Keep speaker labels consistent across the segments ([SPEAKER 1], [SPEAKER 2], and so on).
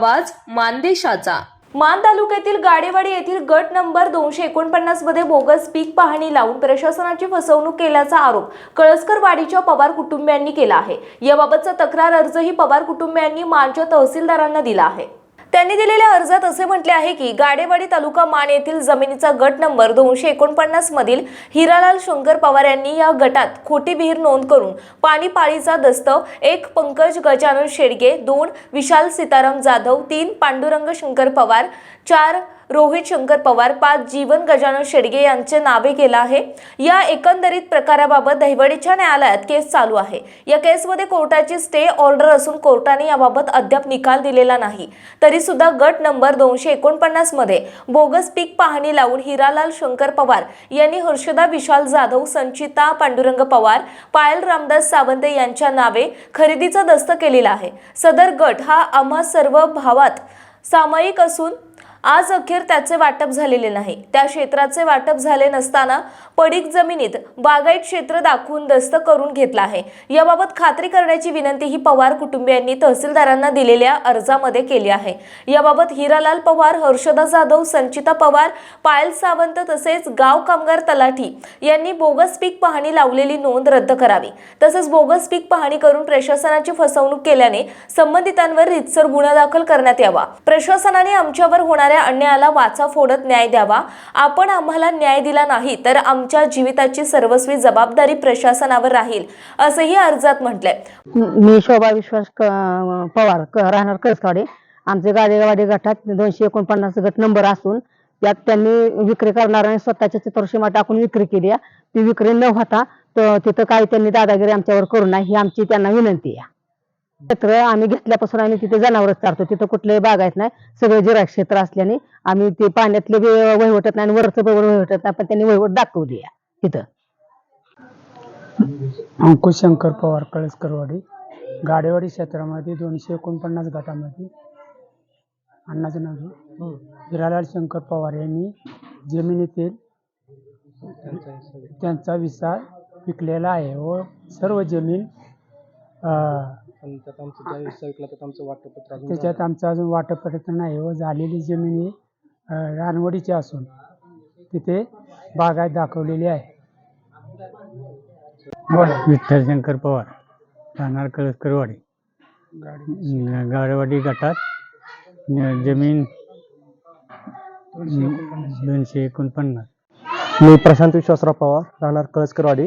[SPEAKER 1] आवाज मानदेशाचा.
[SPEAKER 2] मान तालुक्यातील गाडेवाडी येथील गट नंबर दोनशे एकोणपन्नासमध्ये बोगस पीक पाहणी लावून प्रशासनाची फसवणूक केल्याचा आरोप कळसकर वाडीच्या पवार कुटुंबियांनी केला आहे. याबाबतचा तक्रार अर्जही पवार कुटुंबियांनी मानच्या तहसीलदारांना दिला आहे. त्यांनी दिलेल्या अर्जात असे म्हटले आहे की गाडेवाडी तालुका मान येथील जमिनीचा गट नंबर दोनशे एकोणपन्नास मधील हिरालाल शंकर पवार यांनी या गटात खोटी विहीर नोंद करून पाणी पाळीचा दस्त एक पंकज गजानन शेडगे दोन विशाल सीताराम जाधव तीन पांडुरंग शंकर पवार चार रोहित शंकर पवार पाच जीवन गजानन शेडगे यांचे नावे केलं आहे. या एकंदरीत प्रकाराबाबत दहिवडीच्या न्यायालयात केस चालू आहे. या केसमध्ये कोर्टाची स्टे ऑर्डर असून कोर्टाने याबाबत अद्याप निकाल दिलेला नाही. तरी सुद्धा गट नंबर दोनशे एकोणपन्नासमध्ये बोगस पीक पाहणी लावून हिरालाल शंकर पवार यांनी हर्षदा विशाल जाधव संचिता पांडुरंग पवार पायल रामदास सावंत यांच्या नावे खरेदीचा दस्त केलेला आहे. सदर गट हा आम्हा सर्व भावात सामायिक असून आज अखेर त्याचे वाटप झालेले नाही. त्या क्षेत्राचे वाटप झाले नसताना पडीक जमिनीत बागायत क्षेत्र दाखवून दस्त करून घेतला आहे. याबाबत खात्री करण्याची विनंती ही पवार कुटुंबियांनी तहसीलदारांना दिलेल्या अर्जामध्ये केली आहे. याबाबत हिरालाल पवार हर्षदा जाधव संचिता पवार पायल सावंत तसेच गाव कामगार तलाठी यांनी बोगस पीक पाहणी लावलेली नोंद रद्द करावी. तसेच बोगस पीक पाहणी करून प्रशासनाची फसवणूक केल्याने संबंधितांवर रितसर गुन्हा दाखल करण्यात यावा. प्रशासनाने आमच्यावर होणार होणाऱ्या अन्यायाला वाचा फोडत न्याय द्यावा. आपण आम्हाला न्याय दिला नाही तर आमच्या जीविताची सर्वस्वी जबाबदारी प्रशासनावर राहील असंही अर्जात म्हटलंय.
[SPEAKER 3] मी शोभा विश्वास पवार राहणार करसवाडे आमचे गाडेवाडी गटात दोनशे एकोणपन्नास गट नंबर असून यात त्यांनी विक्री करणाऱ्याने स्वतःच्या चित्रसीमा टाकून विक्री केली ती विक्री न होता तर तिथं काही त्यांनी दादागिरी आमच्यावर करू नये ही आमची त्यांना विनंती आहे. क्षेत्र आम्ही घेतल्यापासून आम्ही तिथे जनावरच चालतो तिथं कुठलेही बागायत नाही. सगळे जिरायत क्षेत्र असल्याने आम्ही ते पाण्यातले बी वहिवटत नाही आणि वरचं बी वहिवटत नाही. पण त्यांनी वहिवट दाखवली आहे तिथं.
[SPEAKER 4] अंकुश शंकर पवार कळसकरवाडी गाडेवाडी क्षेत्रामध्ये दोनशे एकोणपन्नास गटामध्ये अण्णाचं नाव हिरालाल शंकर पवार यांनी जमिनीतील त्यांचा विसा विकलेला आहे व सर्व जमीन अं,
[SPEAKER 5] आणि त्यात आमचं त्यात आमचं वाटपत्र अजून
[SPEAKER 4] त्याच्यात आमचं अजून वाटपत्र नाही व झालेली जमीन ही अं, रानवडीची असून. तिथे बागायत दाखवलेली आहे. विठ्ठल शंकर पवार राहणार कळसकरवाडी
[SPEAKER 5] गाडी
[SPEAKER 4] गाडेवाडी गटात न- जमीन दोनशे एकोणपन्नास.
[SPEAKER 5] मी प्रशांत विश्वासराव पवार राहणार कळसकरवाडी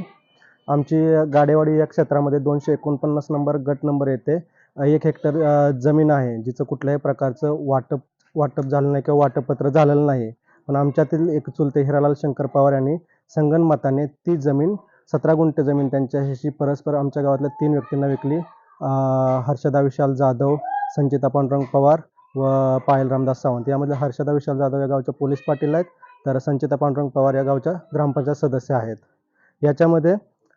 [SPEAKER 5] आमची गाडेवाडी या क्षेत्रामध्ये दोनशे एकोणपन्नास नंबर गट नंबर येते. एक हेक्टर जमीन आहे जिचं कुठल्याही प्रकारचं वाटप वाटप झालं नाही किंवा वाटपपत्र झालेलं नाही. पण आमच्यातील एक चुलते हिरालाल शंकर पवार यांनी संगणमताने ती जमीन सतरा गुंठे जमीन त्यांच्याशी परस्पर आमच्या गावातल्या तीन व्यक्तींना विकली. हर्षदा विशाल जाधव संचिता पांडुरंग पवार व पायल रामदास सावंत. यामध्ये हर्षदा विशाल जाधव या गावच्या पोलीस पाटील आहेत तर संचिता पांडुरंग पवार या गावच्या ग्रामपंचायत सदस्य आहेत. याच्यामध्ये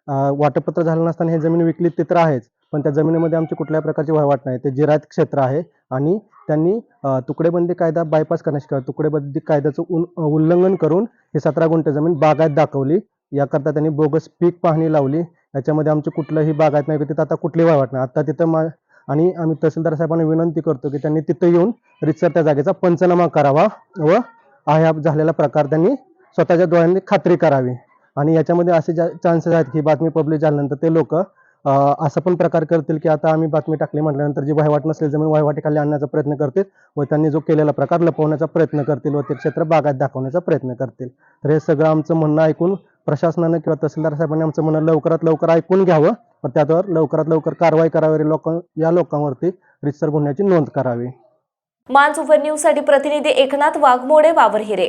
[SPEAKER 5] वाटपत्र झालं नसताना हे जमीन विकली ते तर आहेच पण त्या जमिनीमध्ये आमची कुठल्याही प्रकारची वहिवाट नाही. ते जिरायत क्षेत्र आहे आणि त्यांनी तुकडेबंदी कायदा बायपास करण्याची तुकडेबंदी कायद्याचं उन उल्लंघन करून ही सतरा गुंठे जमीन बागायत दाखवली. याकरता त्यांनी बोगस पीक पाहणी लावली. याच्यामध्ये आमची कुठलंही बागायत नाही तिथं आता कुठलीही वहिवाट नाही. आता तिथं मा आणि आम्ही तहसीलदार साहेबांना विनंती करतो की त्यांनी तिथं येऊन रितसर त्या जागेचा पंचनामा करावा व हा झालेला प्रकार त्यांनी स्वतःच्या डोळ्यांनी खात्री करावी. आणि याच्यामध्ये असे चान्सेस आहेत की बातमी पब्लिश झाल्यानंतर ते लोक असा पण प्रकार करतील की आता आम्ही बातमी टाकली म्हटल्यानंतर जी वहिवाट नसेल जमीन वहिवाटीखाली आणण्याचा प्रयत्न करतील व त्यांनी जो केलेला प्रकार लपवण्याचा प्रयत्न करतील व ते क्षेत्र बागात दाखवण्याचा प्रयत्न करतील. तर हे सगळं आमचं म्हणणं ऐकून प्रशासनानं किंवा तहसीलदार साहेबांनी आमचं म्हणणं लवकरात लवकर ऐकून घ्यावं व त्यावर लवकरात लवकर कारवाई करावी लोक या लोकांवरती रितसर गुन्ह्याची नोंद करावी.
[SPEAKER 2] मान न्यूजसाठी प्रतिनिधी एकनाथ वाघमोडे वावरहिरे